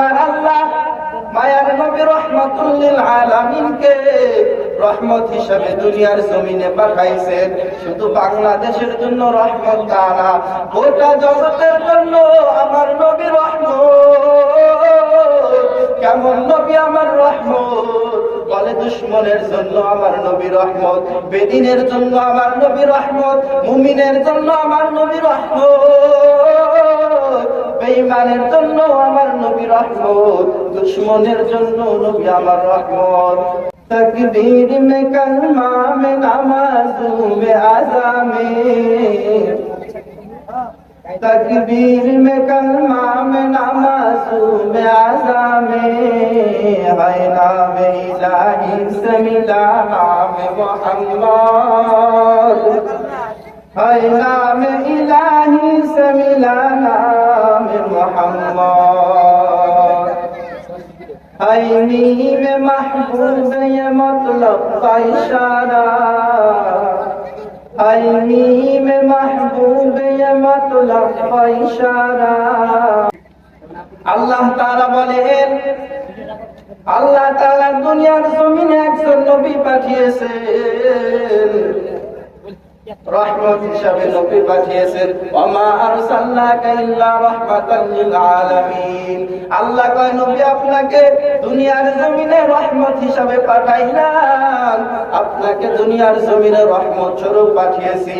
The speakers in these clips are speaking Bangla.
আমার নবী রহমত। কেমন নবী আমার রহমত? বলে দুশ্মনের জন্য আমার নবী রহমত, বেদিনের জন্য আমার নবী রহমত, মুমিনের জন্য আমার নবী রহমত। বেঈমানের জন্য রহমত দুশ্মনের জন্য নবী আমার রহমত তকবীর মে কলমা মে নামাজ মে আজামে তকবীর মে কলমা মে নামাজ মে আজামে হায় নামে ইলাহি সমিলা নামে মোহাম্মদ। হায় নামে ইলাহি সমিলা নামে মোহাম্মদ। আইনি মাহবুব মতলব পাইসারা আইনি মাহবুব মতলব পাইসারা আল্লাহ তারা বলেন, আল্লাহ তালা দুনিয়ার জমিনে একজন নবী পাঠিয়েছেন। রহমত হিসাবে নবী পাঠিয়েছেন, ওমা আরসালনাকা ইল্লা রাহমাতাল লিল আলামিন। আল্লাহ কয়, নবী আপনাকে দুনিয়ার জমিনে রহমত হিসাবে পাঠাইলাম। আপনাকে দুনিয়ার জমিনে রহমত স্বরূপ পাঠিয়েছি।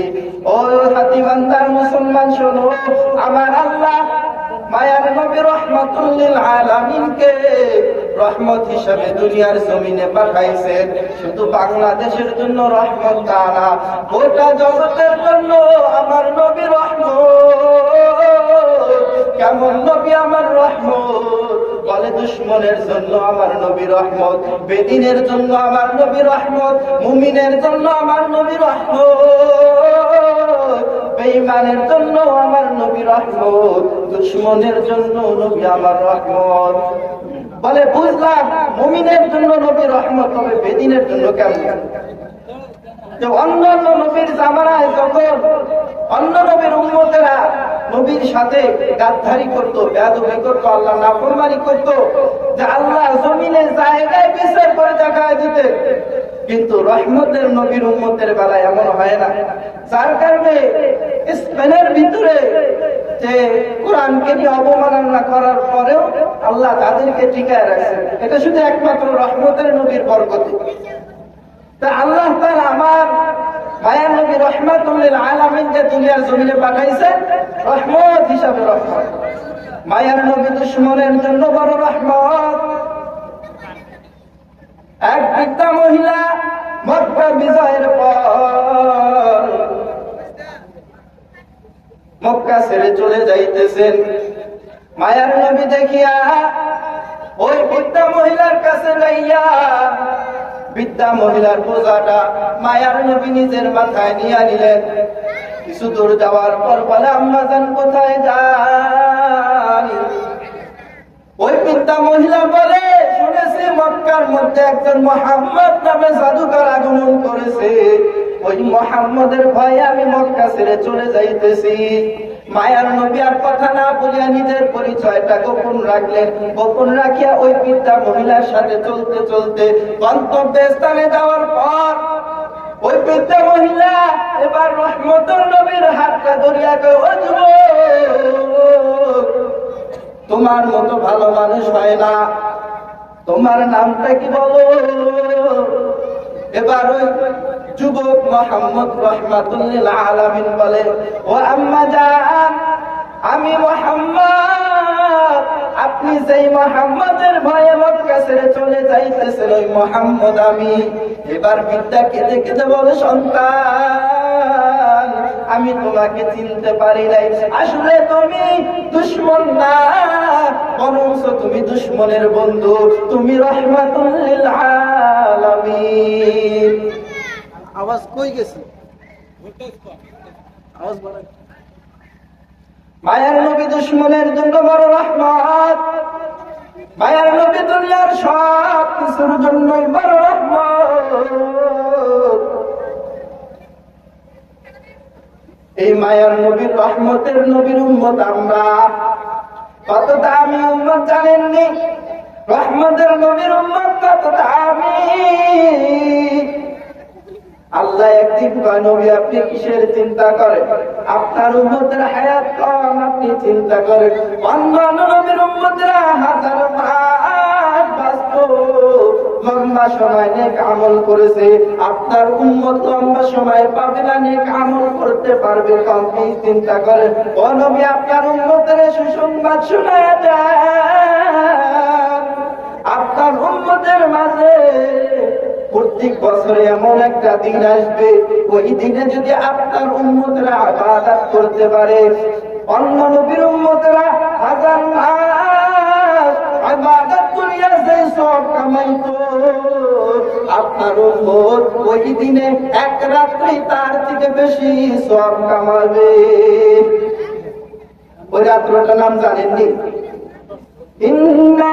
ও হাতিবান্দার মুসলমান, শোনো, আমার আল্লাহ মায়ার নবী রহমতুল্লিল আলামিনকে রহমত হিসাবে দুনিয়ার জমিনে পাঠাইছেন শুধু বাংলাদেশের জন্য রহমত তা না, গোটা জগতের জন্য আমার নবী রহমত। কেমন নবী আমার রহমত? বলে দুশ্মনের জন্য আমার নবী রহমত, বেদিনের জন্য আমার নবী রহমত, মুমিনের জন্য আমার নবী রহমত। বেঈমানের জন্য আমার নবী রহমত, দুশ্মনের জন্য নবী আমার রহমত। বলে, বুঝলাম, মুমিনের জন্য নবী রহমত হবে, বেদিনের জন্য কেমন? যে অন্যান্য নবীর জামানায় যখন অন্য নবীর উন্মতেরা নবীর সাথে গাদ্ধারি করতো, বেয়াদবি করতো আল্লাহ নাফরমানি করতো, যে আল্লাহ জমিনে জায়গায় বিচার করে দেখায় দিতে, কিন্তু রহমতের নবীর উন্মতের বেলায় এমন হয় না। যার কারণে স্পেনের ভিতরে যে কোরআনকে নিয়ে অবমাননা করার পরেও আল্লাহ তাদেরকে টিকায় রাখছেন। এটা শুধু একমাত্র রহমতের নবীর বরকতে। তা আল্লাহ তাআলা আমার মায়ার নবী রহমাতুল্লিল আলামিন যে দুনিয়ার জমিনে পাঠাইছেন রহমত হিসাবে রহমত। মায়ার নবী দুশ্মনের জন্য বড় রহমত। এক বৃদ্ধা মহিলা মক্কা বিজয়ের পর মক্কা ছেড়ে চলে যাইতেছেন। মায়ার নবী দেখিয়া ওই বৃদ্ধা মহিলার কাছে যাইয়া বৃদ্ধা মহিলার বোঝাটা মায়ার নবী নিজের মাথায় নিয়ে নিলেন। কিছু দূর যাওয়ার পর বলে, আম্মা যান কোথায় যান? ওই বৃদ্ধা মহিলা বলে, শুনেছি মক্কার মধ্যে একজন মোহাম্মদ নামে জাদুকার আগমন করেছে। ওই মোহাম্মদের ভয়ে আমি মক্কা ছেড়ে চলে যাইতেছি। মায়ার নবী আর কথা না বলিয়া নিজের পরিচয়টা গোপন রাখলেন। গোপন রাখিয়া ওই বিদ্যা মহিলার সাথে চলতে চলতে গন্তব্য স্থানে যাওয়ার পর ওই বৃদ্ধা মহিলা এবার রহমতুল নবীর হাতটা ধরিয়া ও তোমার মতো ভালো মানুষ হয় না। তোমার নামটা কি বলো? এবার ওই যুবক মোহাম্মদ রহমাতুল্লিল আলামিন বলে, ও আম্মা জান আমি মোহাম্মদ। আপনি যেই মোহাম্মদের ভয়ে মক্কা ছেড়ে চলে যাইতেছেন, ওই মোহাম্মদ আমি। এবার বিদ্যা কেঁদে কেঁদে বলে, সন্তান, আমি তোমাকে চিনতে পারি নাই। আসলে তুমি দুশ্মন না, বরঞ্চ তুমি দুশ্মনের বন্ধু। তুমি রহমাতুল্লিল আলামিন। আওয়াজ কই গেছে? আওয়াজ বাড়াই। মায়ার নবী দুশ্মনের জন্য বড় রহমত। মায়ার নবী দুনিয়ার সব কিছুর জন্যই বড় রহমত। এই মায়ার নবীর রহমতের নবীর উম্মত আমরা। কত দামি উম্মত জানেননি? রহমতের নবীর উম্মত কত দামি আল্লাহ একদিন কয়, নবী, আপনি কিসের চিন্তা করেন? আপনার উম্মতের হায়াত কম, আপনি চিন্তা করেন। অন্যান্য নবীর উম্মতরা হাজার মাস বাঁচত। লম্বা সময় নেক আমল করেছে। আপনার উম্মত লম্বা সময় পাবে না, নেক আমল করতে পারবে কম চিন্তা করেন। ও নবী, আপনার উম্মতের সুসংবাদ শোনা যায় আপনার উম্মতের মাঝে প্রত্যেক বছরে এমন একটা দিন আসবে, ওই দিনে যদি আপনার উন্মতরা আবাদাত করতে পারে, অন্য নবীর উন্মতরা হাজার আপনার এক তার থেকে বেশি সব কামাবে। ওই রাত্রটার নাম জানেননি? ইন্না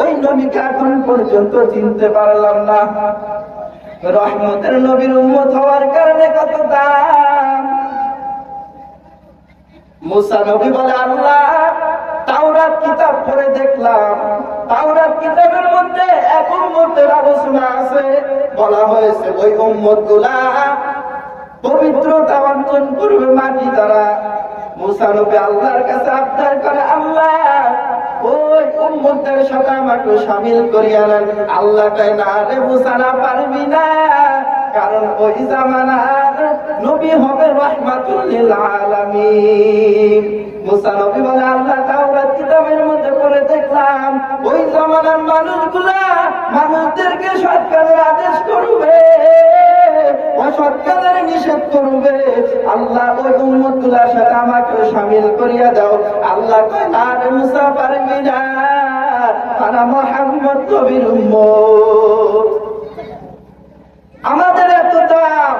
ওই নবীকে এখন পর্যন্ত চিনতে পারলাম না। রহমতের নবীর উম্মত হওয়ার কারণে কত দাম। মুসা নবী বলে, আল্লাহ, তাওরাত কিতাব পড়ে দেখলাম। তাওরাত কিতাবের মধ্যে এক উম্মতের আলোচনা আছে। বলা হয়েছে, ওই উম্মতগুলা পবিত্রতা অর্জন করবে মাটি দ্বারা মুসা নবী আল্লাহর কাছে আবদার করে, আল্লাহ ওই উম্মতের সাথে আমাকে সামিল করিয়া নেন। আল্লাহ কয়, না রে মুসা না পারবি না। কারণ ওই জামানার নবী হবে রহমাতুল আলামিন। মুসা নবী বলে, আল্লাহ তাওরাত কিতাবের মধ্যে পড়ে দেখলাম, ওই জামানার মানুষগুলা মানুষদেরকে সৎকারের আদেশ করবে। অসৎ কাজের নিষেধ করবে। আল্লাহ ওই উম্মতগুলার সাথে আমাকে সামিল করিয়া দাও। আল্লাহ কয়, না রে মুসা, পারবি মোহাম্মদ উম্মত। আমাদের এত দাম,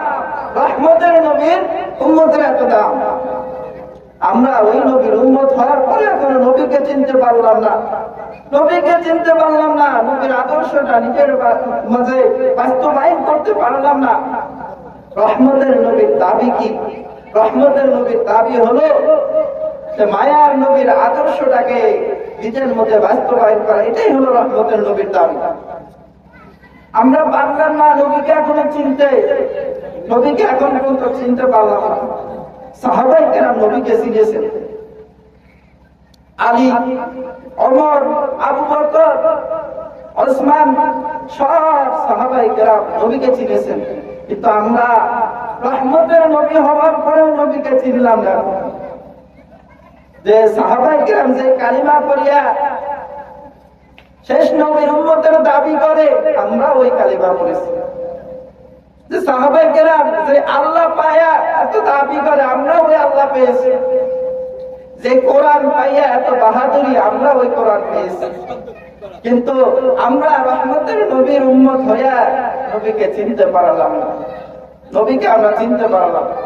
রহমতের নবীর উম্মতের এত দাম। আমরা ওই নবীর উম্মত হওয়ার পরে এখনও নবীকে চিনতে পারলাম না। নবীকে চিনতে পারলাম না, নবীর আদর্শটা নিজের মাঝে বাস্তবায়ন করতে পারলাম না। রহমতের নবীর দাবি কি? রহমতের নবীর দাবি হলো যে মায়ার নবীর আদর্শটাকে নিজের মধ্যে বাস্তবায়ন করা, এটাই হলো রহমতের নবীর দাবি। আমরা পারলাম না নবীকে এখনও চিনতে, নবীকে এখন পর্যন্ত চিনতে পারলাম না। সাহাবাই কেরাম নবীকে চিনেছেন। আলী অমর আবু বকর, ওসমান, সব সাহাবাই কেরাম নবীকে চিনেছেন। কিন্তু আমরা রহমতের নবী হওয়ার পরেও নবীকে চিনলাম না। যে সাহাবাই যে কালিমা পড়িয়া শেষ নবীর উম্মতের দাবি করে, আমরা ওই কালিমা পড়েছি। যে যে আল্লাহ পায়া এত দাবি করে, আমরা ওই আল্লাহ পেয়েছি। যে কোরআন পাইয়া এত বাহাদুরি, আমরা ওই কোরআন পেয়েছি। কিন্তু আমরা রহমতের নবীর উম্মত হইয়া নবীকে চিনতে পারলাম না। নবীকে আমরা চিনতে পারলাম। না।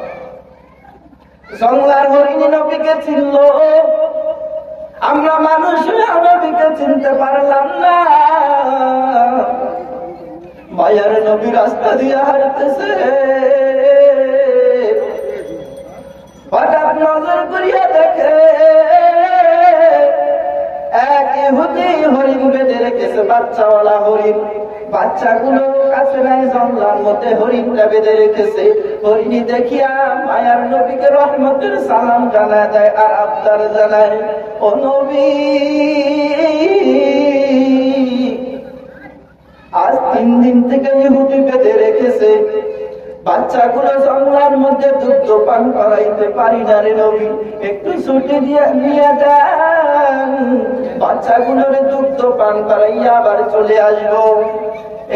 জঙ্গলার হরিণী নবীকে চিনল। আমরা মানুষ নবীকে চিনতে পারলাম না। মায়ার নবী রাস্তা দিয়ে হারতেছে হঠাৎ নজর করিয়া দেখে রেখেছে বাচ্চাওয়ালা বাচ্চাগুলো বেঁধে রেখেছে। দেখিয়া মায়ার সালাম জানায় দেয় আর আবদার জানায়, ও আজ তিন দিন থেকে ইহুদি বেঁধে রেখেছে। বাচ্চাগুলো জঙ্গলার মধ্যে দুগ্ধ পান করাইতে পারি না রে নবী। একটু ছুটি দিয়ে নিয়ে যান। বাচ্চাগুলোরে দুগ্ধ পান করাইয়া আবার চলে আসব।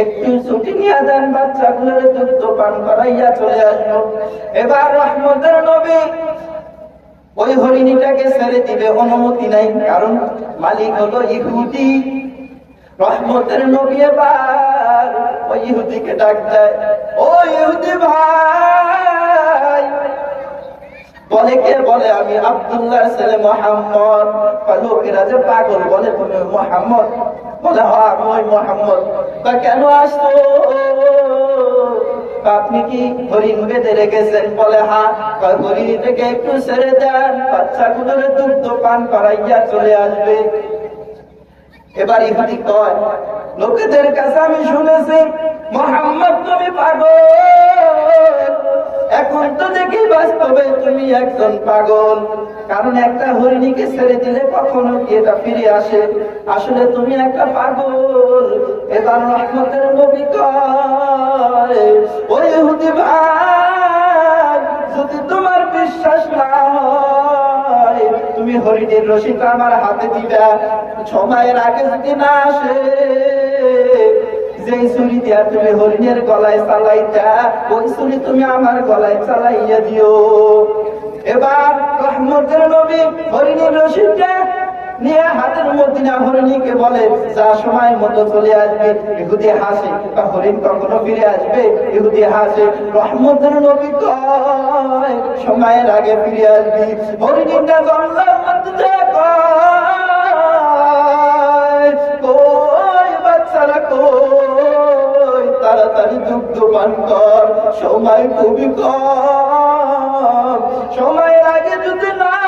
একটু ছুটি নিয়ে দেন বাচ্চাগুলোরে দুগ্ধ পান করাইয়া চলে আসব। এবার রহমতের নবী ওই হরিণীটাকে ছেড়ে দিবে, অনুমতি নাই। কারণ মালিক হলো ইহুদি। রহমতের নবী এবার ওই ইহুদিকে ডাক দেয়, ও ইহুদি ভাই, বলে কে? বলে আমি আব্দুল্লাহ ছেলে মোহাম্মদ। লোকেরা যে পাগল বলে, তুমি মোহাম্মদ? বলে হ্যাঁ আমি ওই মোহাম্মদ। তা কেন আসতো আপনি কি হরিণ বেঁধে রেখেছেন? বলে হ্যাঁ। হরিণ থেকে একটু ছেড়ে দেন, বাচ্চাগুলোর দুগ্ধ পান করাইয়া চলে আসবে। এবার ইহুদি কয়, লোকেদের কাছে আমি শুনেছি, মোহাম্মদ, তুমি পাগল। এখন তো দেখি বাস্তবে তুমি একজন পাগল। কারণ একটা হরিণীকে ছেড়ে দিলে কখনো কি এটা ফিরে আসে? আসলে তুমি একটা পাগল। এবার রহমতের নবী কয় ওই ইহুদি ভাই, যদি তোমার বিশ্বাস না হয় তুমি হরিণের রশিটা আমার হাতে দিবা। সময়ের আগে যদি না আসে, যেই ছুরি দিয়া তুমি হরিণের গলায় চালাইতা, ওই ছুরি তুমি আমার গলায় চালাইয়া দিও। এবার রহমতের নবী হরিণের রশিদটা নিয়ে হাতের মধ্যে হরিণীকে বলে, যা সময় মতো চলে আসবে, ইহুদি হাসে হরিণ কখনো ফিরে আসবে, ইহুদি হাসে, রহমতের নবী সময়ের আগে ফিরে আসবি, হরিণীটা তাড়াতাড়ি দুগ্ধ কর, সময় খুবই কম, সময়ের আগে যদি না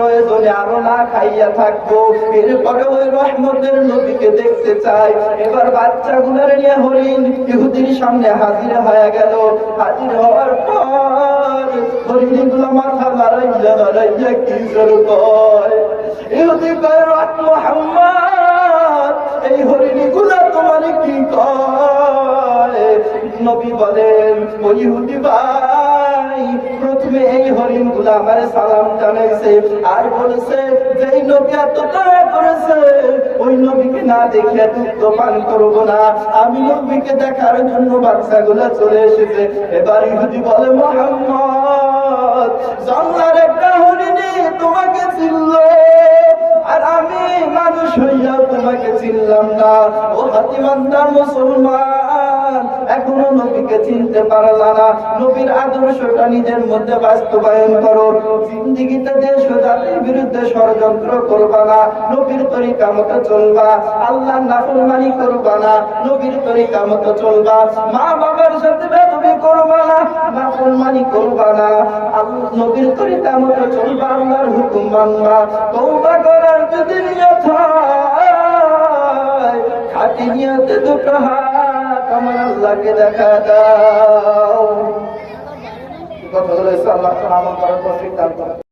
প্রয়োজনে আরও না খাইয়া থাকব এরপরে ওই রহমতের নবীকে দেখতে চাই। এবার বাচ্চাগুলোর নিয়ে হরিণ ইহুদির সামনে হাজির হয়ে গেল। হাজির হওয়ার পর মাথা লড়াইয়া লড়াইয়া কি হরিণগুলো তোমার কি কয়? নবী বলেন, ওই ভাই প্রথমে এই হরিণগুলা আমার সালাম জানাইছে। আর বলেছে যে নবী এত দয়া করেছে, ওই নবীকে না দেখিয়া দুগ্ধ পান করব না। আমি নবীকে দেখার জন্য বাচ্চাগুলো চলে এসেছে। এবার ইহুদি বলে, মোহাম্মদ জঙ্গলার একটা হরিণী তোমাকে চিনল। আর আমি মানুষ হইয়া তোমাকে চিনলাম না। ও হাতিমান্দার মুসলমান। এখনও নবীকে চিনতে পারলা না। নবীর আদর্শটা নিজের মধ্যে বাস্তবায়ন করো। জিন্দিগিতে দেশ ও জাতির বিরুদ্ধে ষড়যন্ত্র করবা না। নবীর তরিকা মতো চলবা। আল্লাহ নাফরমানি করবা না। নবীর তরিকা মতো চলবা। মা বাবার সাথে বেদবি করবা না। নাফরমানি করবা না। নবীর তরিকা মতো চলবা, আল্লাহর হুকুম মানবা। তৌবা করার যদি নিয়ত হয়, খাটি নিয়তে দুটো হাত আমার আল্লাহকে দেখা দাও কথা বলে আল্লাহ আমার করার পর করুন।